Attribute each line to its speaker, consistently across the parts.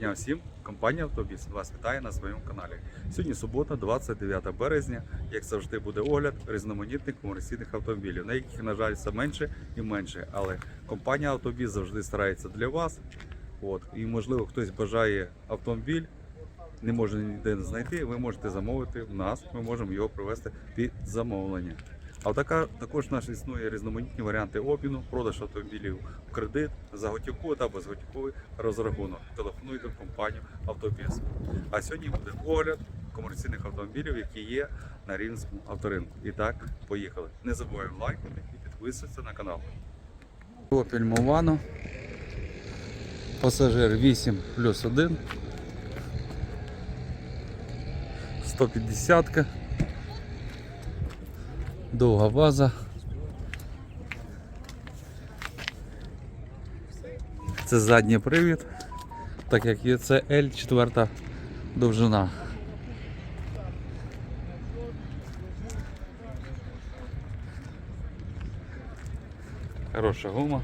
Speaker 1: Дня всім, компанія Автобіс вас вітає на своєму каналі. Сьогодні субота, 29 березня. Як завжди, буде огляд різноманітних комерційних автомобілів, на яких, на жаль, все менше і менше. Але компанія Автобіс завжди старається для вас. От і можливо, хтось бажає автомобіль, не може ніде знайти. Ви можете замовити в нас. Ми можемо його привезти під замовлення. А така також у нас існує різноманітні варіанти обміну, продаж автомобілів в кредит, за готівку та безготівковий розрахунок. Телефонуйте в компанію Автобіс. А сьогодні буде огляд комерційних автомобілів, які є на Рівненському авторинку. І так, поїхали. Не забуваємо лайкати і підписуватися на канал. Opel Movano. Пасажир 8 плюс 1. 150 -ка. Довга база. Це задній привід, так як є це L4 довжина. Хороша гума.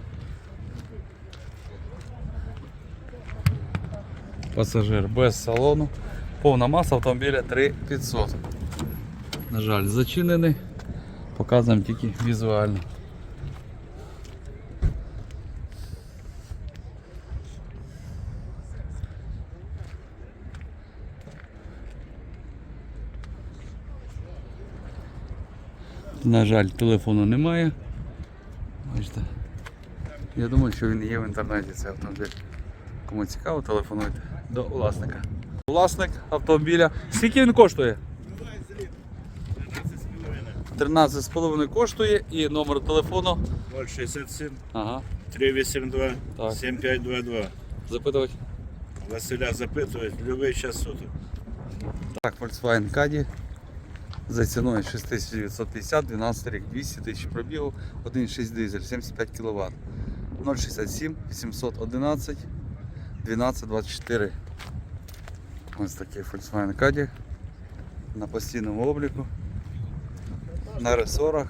Speaker 1: Пасажир без салону. Повна маса автомобіля 3500. На жаль, зачинений. Показуємо тільки візуально. На жаль, телефону немає. Бачите. Я думаю, що він є в інтернеті цей автомобіль. Кому цікаво, телефонуйте до власника. Власник автомобіля. Скільки він коштує? 13,5 коштує і номер телефону.
Speaker 2: 067
Speaker 1: Ага,
Speaker 2: 382
Speaker 1: Так.
Speaker 2: 7522.
Speaker 1: запитувати.
Speaker 2: Василя запитують любий час суток.
Speaker 1: Так, Volkswagen Caddy за ціною 6950, 12 рік, 200 тисяч пробігу, 1,6 дизель, 75 кВт. 067 811 1224. Ось такий Volkswagen Caddy на постійному обліку. На ресорах.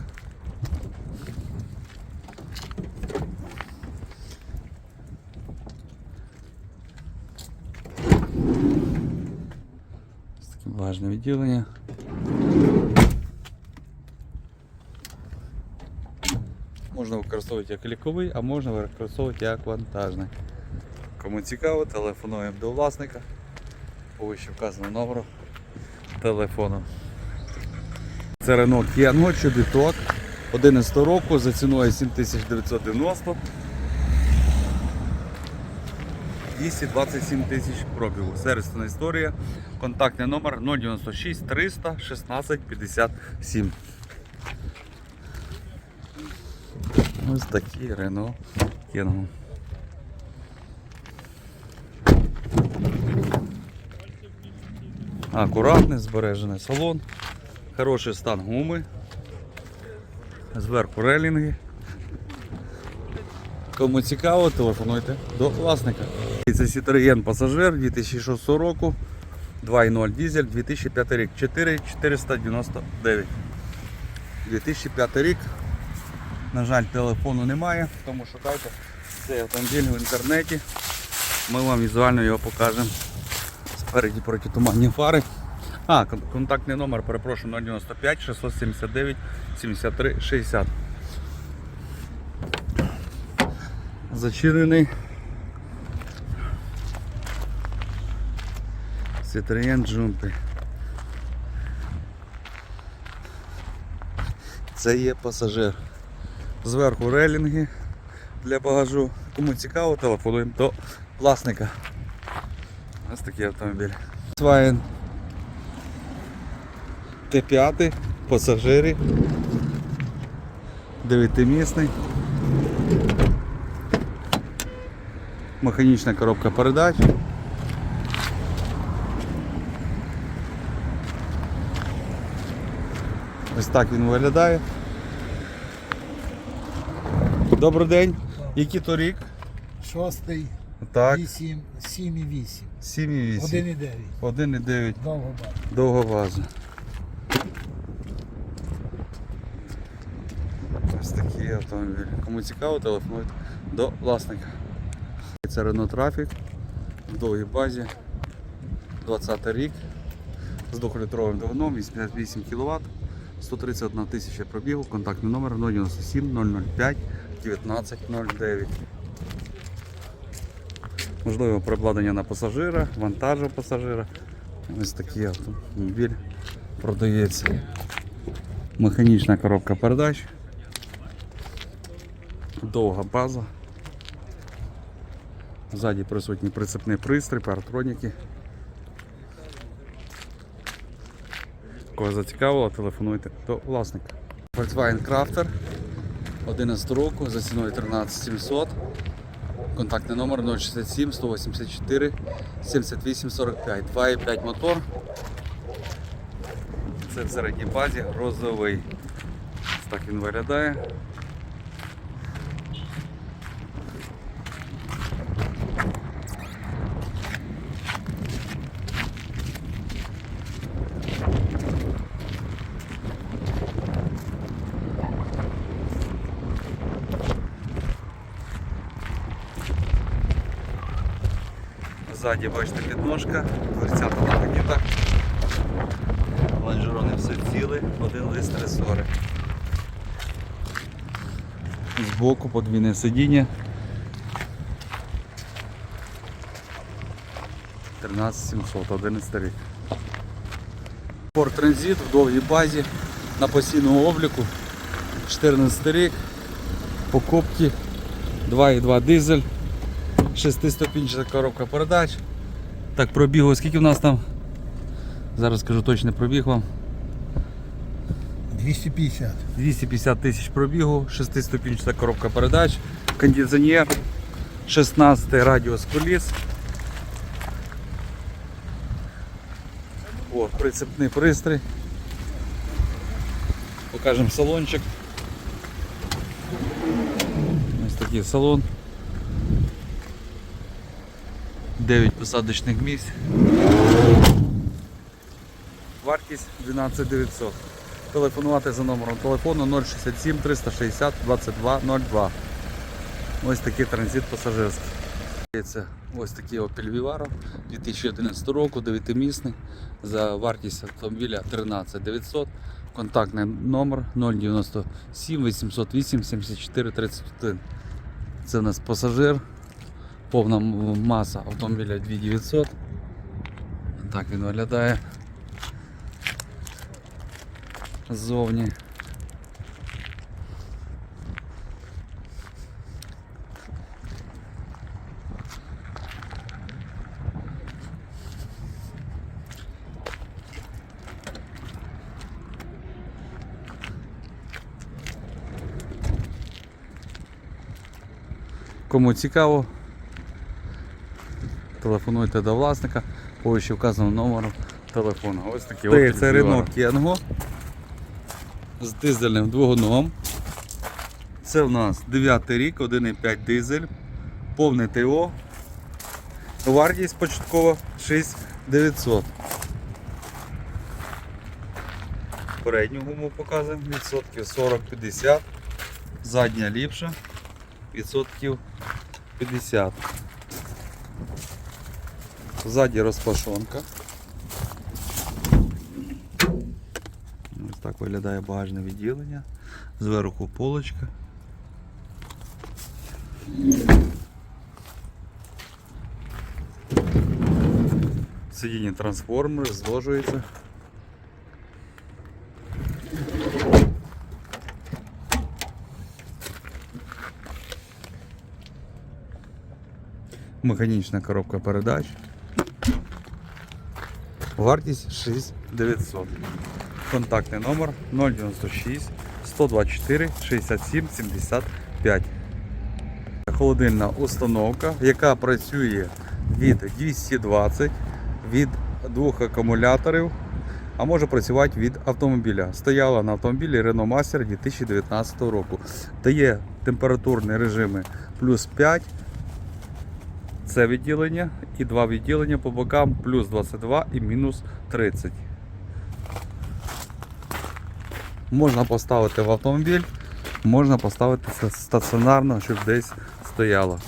Speaker 1: Ось важне відділення. Можна використовувати як ліковий, а можна використовувати як вантажний. Кому цікаво, телефонуємо до власника по вище номеру телефону. Це Renault Kiango, чобіток 11 року за ціною 7990. 227 тисяч пробігу. Сервісна історія. Контактний номер 096 300 16 57. Ось такий Renault Kangoo. Акуратний, збережений салон, хороший стан гуми, зверху релінги. Кому цікаво, телефонуйте до власника. Це Citroën Passager 2006 року, 2.0 дизель, 2005 рік, 4499. 2005 рік. На жаль, телефону немає, тому шукайте цей автомобіль в інтернеті. Ми вам візуально його покажемо. Спереді протитуманні фари. А, контактний номер, перепрошую, 095 679 73 60. Зачинений. Citroen Jumpy. Це є пасажир. Зверху релінги для багажу. Кому цікаво, телефонуємо до власника. Ось такий автомобіль. Volkswagen Т5, пасажири. Дев'ятимісний. Механічна коробка передач. Ось так він виглядає. Добрий день. Який то рік?
Speaker 3: Шостий,
Speaker 1: Так,
Speaker 3: вісім, сім і вісім.
Speaker 1: 7,8.
Speaker 3: Один і дев'ять.
Speaker 1: 1,9.
Speaker 3: Довго бачу.
Speaker 1: Довговаза. Ось такий автомобіль. Кому цікаво, телефонуйте до власника. Це Renault Traffic в довгій базі. 20 рік з 2-літровим двигуном, 88 кВт, 131 тисяча пробігу, контактний номер 097 005 1909. Можливо, перекладення на пасажира, вантажу пасажира. Ось такий автомобіль продається. Механічна коробка передач. Довга база. Ззаді присутній прицепний пристрій, паратроніки. Кого зацікавило, телефонуйте до власника. Volkswagen Crafter 11 року за ціною 13700. Контактний номер 067 184 78 45. 2,5 мотор. Це в середній базі розовий. Так він виглядає. Ззаді бачите підножка, дверцята на магнітах. Лонжерони все цілі, один лист ресори. Збоку подвійне сидіння. 13700, 11 рік. Ford Transit в довгій базі на постійному обліку. 14 рік. Покупки 2,2 дизель. Шестиступінчата коробка передач. Так, пробігу, скільки в нас там? Зараз скажу точний пробіг вам.
Speaker 3: 250.
Speaker 1: 250 тисяч пробігу, шестиступінчата коробка передач, кондиціонер, 16 радіус коліс. О, прицепний пристрій. Покажемо салончик. Ось такий салон. 9 посадочних місць. Вартість 12 900. Телефонувати за номером телефону 067 360 22 02. Ось такий транзит пасажирський. Ось такий Opel Vivaro 2011 року, 9-місний. За вартість автомобіля 13 900. Контактний номер 097 808 74 31. Це у нас пасажир. Повна м- маса автомобіля 2900. Так він виглядає. Ззовні. Кому цікаво, телефонуйте до власника по вище вказаному номеру телефону. Ось такі
Speaker 2: Це-
Speaker 1: Це Renault Kengo з дизельним двигуном. Це в нас 9 рік, 1,5 дизель, повне ТО. Вартість початкова 6900. Передню гуму показуємо, відсотків 40-50. Задня ліпша, відсотків 50. Ззаді розпашонка. Ось так виглядає багажне відділення. Зверху полочка. Сидіння трансформер зложується. Механічна коробка передач. Вартість 6900. Контактний номер 096 124 67 75. Холодильна установка, яка працює від 220 від двох акумуляторів, а може працювати від автомобіля. Стояла на автомобілі Renault Master 2019 року. Дає температурні режими плюс 5. Це відділення і два відділення по бокам плюс 22 і мінус 30. Можна поставити в автомобіль, можна поставити стаціонарно, щоб десь стояло.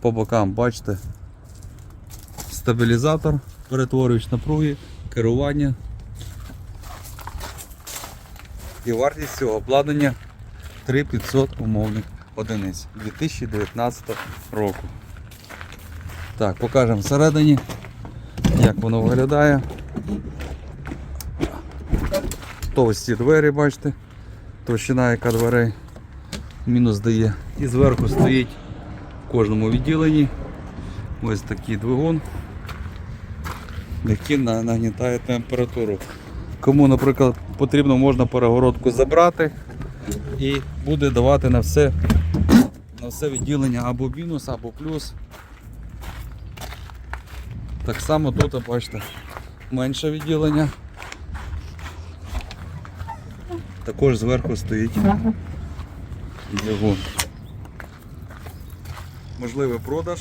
Speaker 1: По бокам бачите стабілізатор, перетворювач напруги, керування. І вартість цього обладнання 3500 умовних одиниць 2019 року. Так, покажемо всередині, як воно виглядає. Товсті двері, бачите, товщина яка дверей мінус дає. І зверху стоїть в кожному відділенні ось такий двигун, який нагнітає температуру. Кому, наприклад, потрібно, можна перегородку забрати і буде давати на все, все відділення або мінус, або плюс. Так само тут, бачите, менше відділення. Також зверху стоїть двигун. Можливий продаж,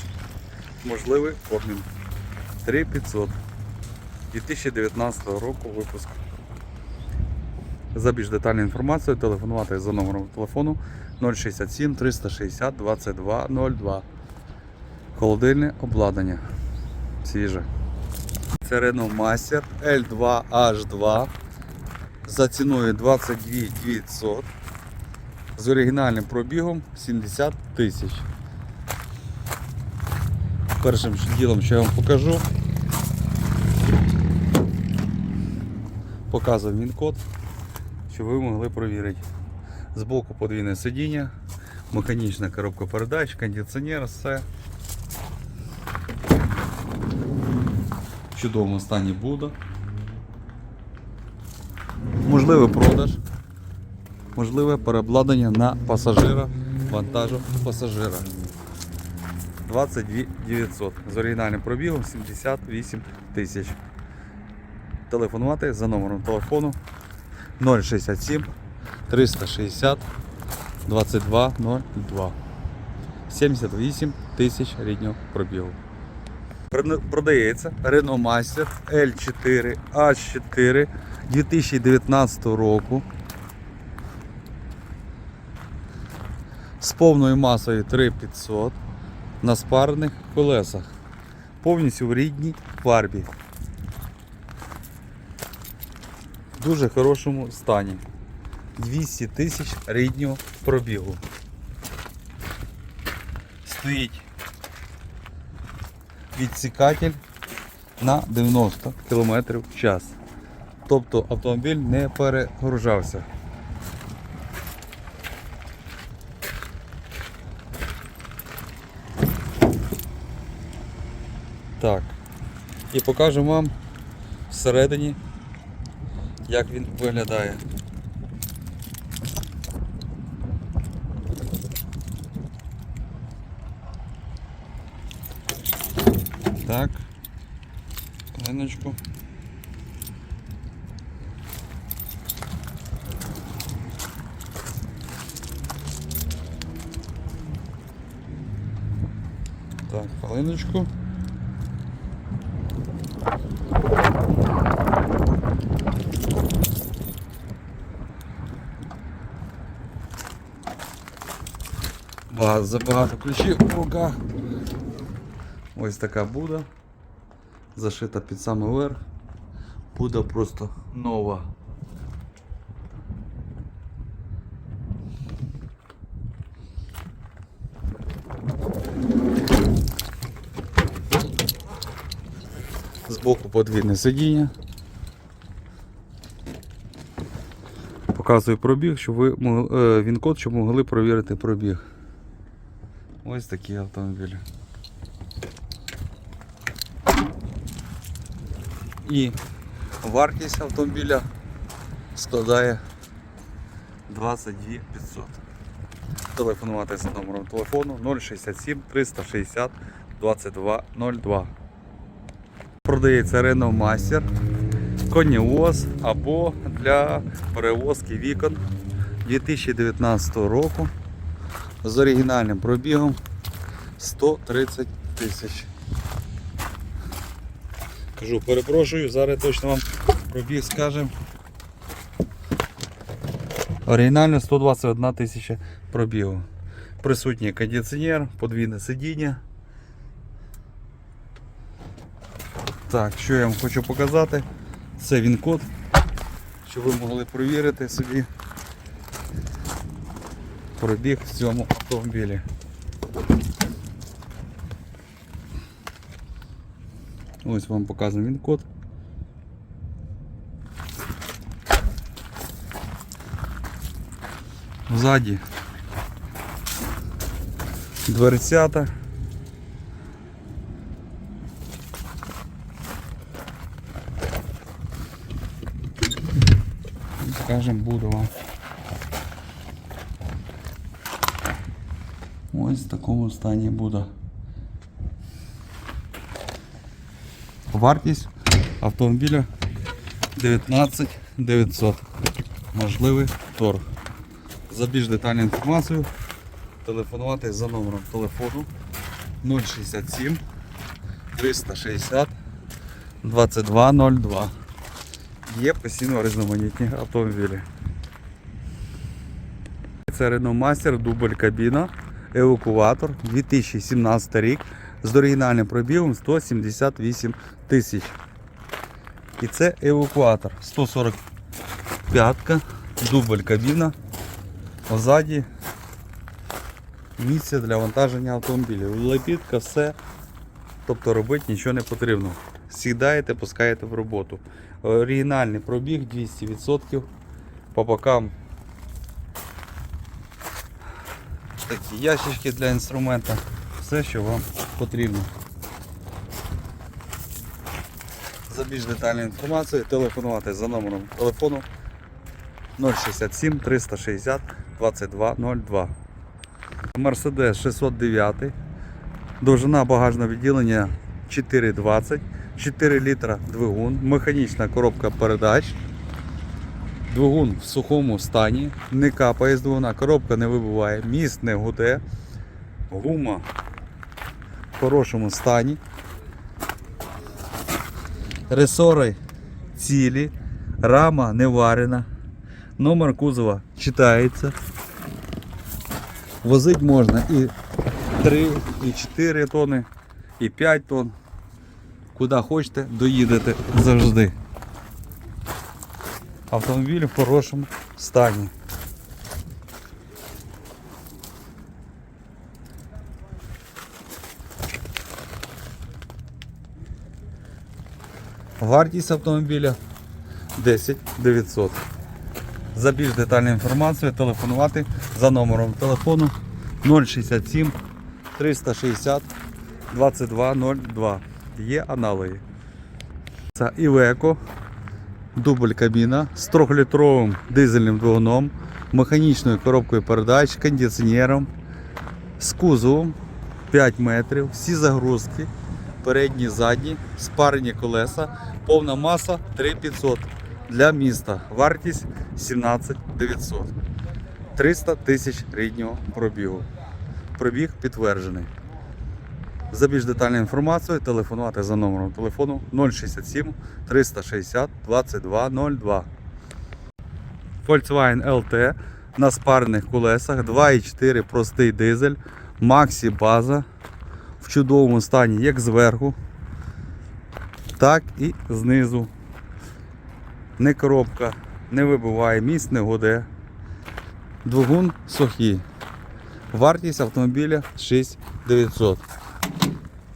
Speaker 1: можливий обмін. 3500. 2019 року випуск. За більш детальною інформацією телефонувати за номером телефону 067 360 2202. Холодильне обладнання. Свіже. Це Renault Master L2H2 за ціною 22 900 з оригінальним пробігом 70 тисяч. Першим ділом, що я вам покажу, показую він код, щоб ви могли провірити. Збоку подвійне сидіння, механічна коробка передач, кондиціонер, все. В чудовому стані буде. Можливий продаж, можливе переобладнання на пасажира, вантажу пасажира. 22 900 з оригінальним пробігом 78 тисяч. Телефонувати за номером телефону 067 360 2202. 78 тисяч ріднього пробігу. Продається Renault Master L4 H4 2019 року. З повною масою 3500 на спарених колесах. Повністю в рідній фарбі. В дуже хорошому стані. 200 тисяч ріднього пробігу. Стоїть відсікатель на 90 км в час. Тобто автомобіль не перегружався. Так. І покажемо вам всередині, як він виглядає. Так. Хвилиночку. Так, хвилиночку. Багато, забагато ключів в руках. Ось така буда. Зашита під самий верх. Буда просто нова. Збоку подвійне сидіння. Показую пробіг, щоб ви е, він код, щоб могли провірити пробіг. Ось такі автомобілі. І вартість автомобіля складає 22 500. Телефонувати за номером телефону 067 360 2202. Продається Renault Master, коневоз або для перевозки вікон 2019 року з оригінальним пробігом 130 тисяч. Кажу, перепрошую, зараз точно вам пробіг скажемо. Оригінально 121 тисяча пробігу. Присутній кондиціонер, подвійне сидіння. Так, що я вам хочу показати, це він код, щоб ви могли провірити собі пробіг в цьому автомобілі. Ось вам показаний він код. Ззаді дверцята. Скажем, буду вам. Ось в такому стані буде. Вартість автомобіля 19 900. Можливий торг. За більш детальну інформацію телефонувати за номером телефону 067 360 2202. Є постійно різноманітні автомобілі. Це Renault Master, дубль кабіна, евакуатор 2017 рік з оригінальним пробігом 178 тисяч. І це евакуатор 145 дубль кабіна. Позаді місце для вантаження автомобілів. Лепітка, все. Тобто робити нічого не потрібно. Сідаєте, пускаєте в роботу. Оригінальний пробіг 200%. По бокам такі ящички для інструмента. Все, що вам потрібно. За більш детальну інформацію телефонувати за номером телефону 067 360 2202. Mercedes 609. Довжина багажного відділення 420, 4 літра двигун, механічна коробка передач. Двигун в сухому стані, не капає з двигуна, коробка не вибиває, міст не гуде, гума в хорошому стані. Ресори цілі, рама не варена, номер кузова читається. Возить можна і 3, і 4 тони, і 5 тонн. Куди хочете, доїдете завжди. Автомобіль в хорошому стані. Вартість автомобіля 10 900. За більш детальну інформацію телефонувати за номером телефону 067 360 2202. Є аналоги. Це Iveco, дубль кабіна з 3-літровим дизельним двигуном, механічною коробкою передач, кондиціонером, з кузовом 5 метрів, всі загрузки, передні, задні, спарені колеса, повна маса 3500 для міста. Вартість 17 900. 300 тисяч ріднього пробігу. Пробіг підтверджений. За більш детальну інформацію телефонувати за номером телефону 067 360 2202. Volkswagen LT на спарених колесах 2,4 простий дизель, Максі база в чудовому стані як зверху, так і знизу. Не коробка, не вибиває, місць не гуде. Двигун сухий. Вартість автомобіля 6900.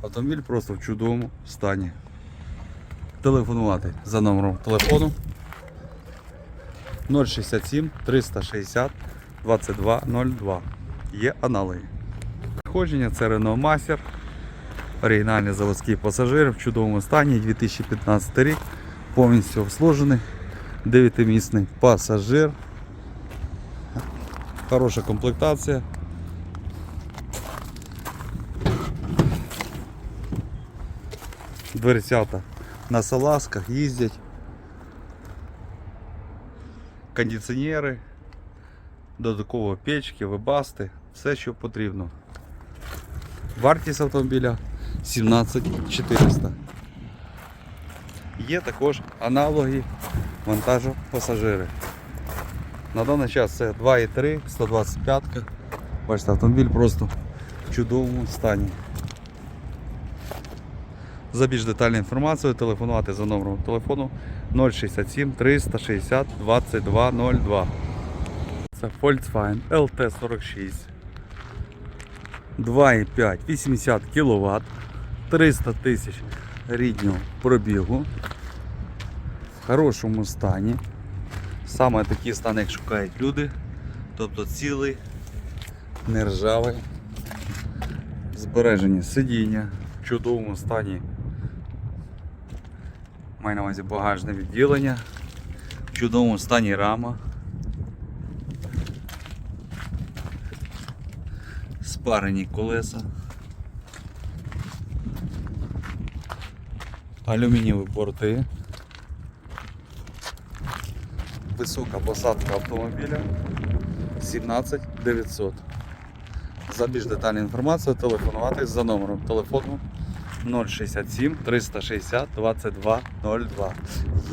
Speaker 1: Автомобіль просто в чудовому стані. Телефонувати за номером телефону 067 360 2202. Є аналоги. Проходження це Renault Master. Оригінальний заводський пасажир в чудовому стані 2015 рік. Повністю обслужений. 9-місний пасажир. Хороша комплектація. Дверцята на салазках їздять. Кондиціонери, додатково печки, вебасти, все що потрібно. Вартість автомобіля 17400. Є також аналоги вантажу пасажири. На даний час це 2,3, 125. Бачите, автомобіль просто в чудовому стані. За більш детальною інформацією телефонувати за номером телефону 067 360 2202. Це Volkswagen LT46. 2,5 80 кВт, 300 тисяч ріднього пробігу. В хорошому стані. Саме такий стан, як шукають люди. Тобто цілий, не ржавий. Збережені сидіння в чудовому стані. Маю на увазі багажне відділення. В чудовому стані рама. Спарені колеса. Алюмінієві борти. Висока посадка автомобіля 17 900. За більш детальну інформацію телефонувати за номером телефону 067 360 2202.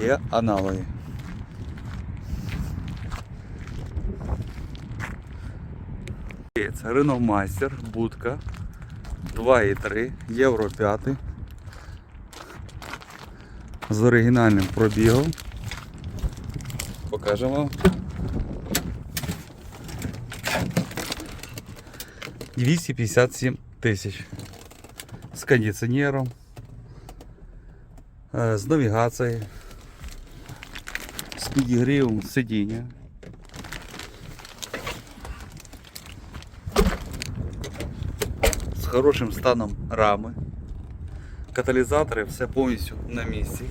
Speaker 1: Є аналоги. Це Renault Master, будка 2,3, Євро 5 з оригінальним пробігом. Покажемо 257 тисяч. З кондиціонером, е, з навігацією, з підігрівом сидіння. З хорошим станом рами. Каталізатори все повністю на місці.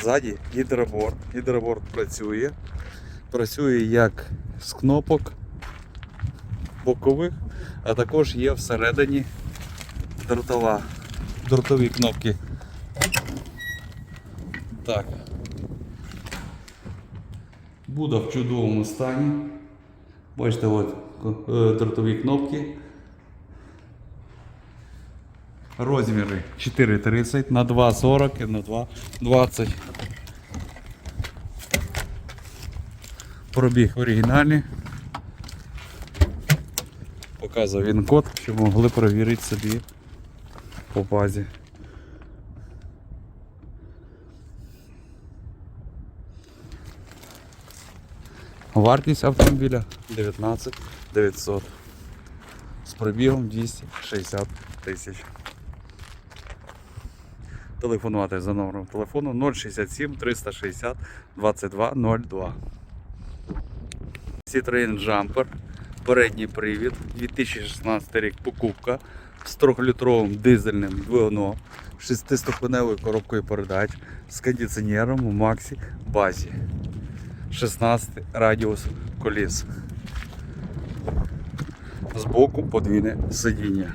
Speaker 1: Ззаді гідроборд. Гідроборд працює. Працює як з кнопок бокових, а також є всередині дротова, дротові кнопки. Так. Буде в чудовому стані. Бачите, от е, дротові кнопки. Розміри 4,30 на 2,40 і на 2,20. Пробіг оригінальний. Показував він код, щоб могли перевірити собі по базі. Вартість автомобіля 19 900 з пробігом 260 тисяч. Телефонувати за номером телефону 067 360 2202. Citroen Jumper, передній привід, 2016 рік покупка з 3-літровим дизельним двигуном, 6-ступеневою коробкою передач з кондиціонером у Максі базі. 16 радіус коліс. Збоку подвійне сидіння.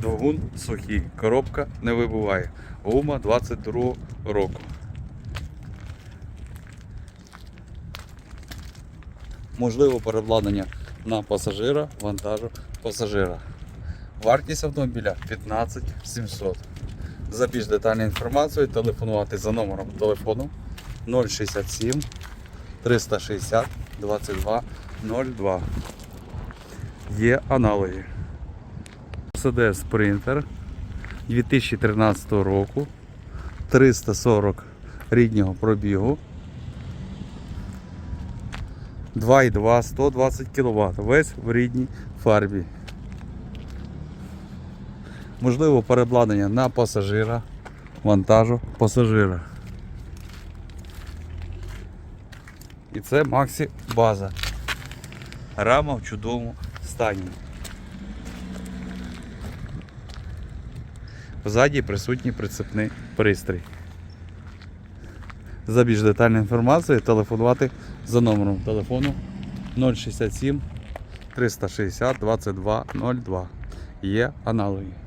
Speaker 1: Двигун сухий, коробка не вибуває. Гума 22 року. Можливо переобладнання на пасажира, вантажу пасажира. Вартість автомобіля 15 700. За більш детальною інформацією телефонувати за номером телефону 067 360 22 02. Є аналоги. Mercedes Sprinter 2013 року 340 ріднього пробігу 2,2 120 кВт. Весь в рідній фарбі. Можливо переобладнання на пасажира, вантажу пасажира. І це Максі база. Рама в чудовому стані. Ззаді присутній прицепний пристрій. За більш детальною інформацією телефонувати за номером телефону 067 360 22 02. Є аналоги.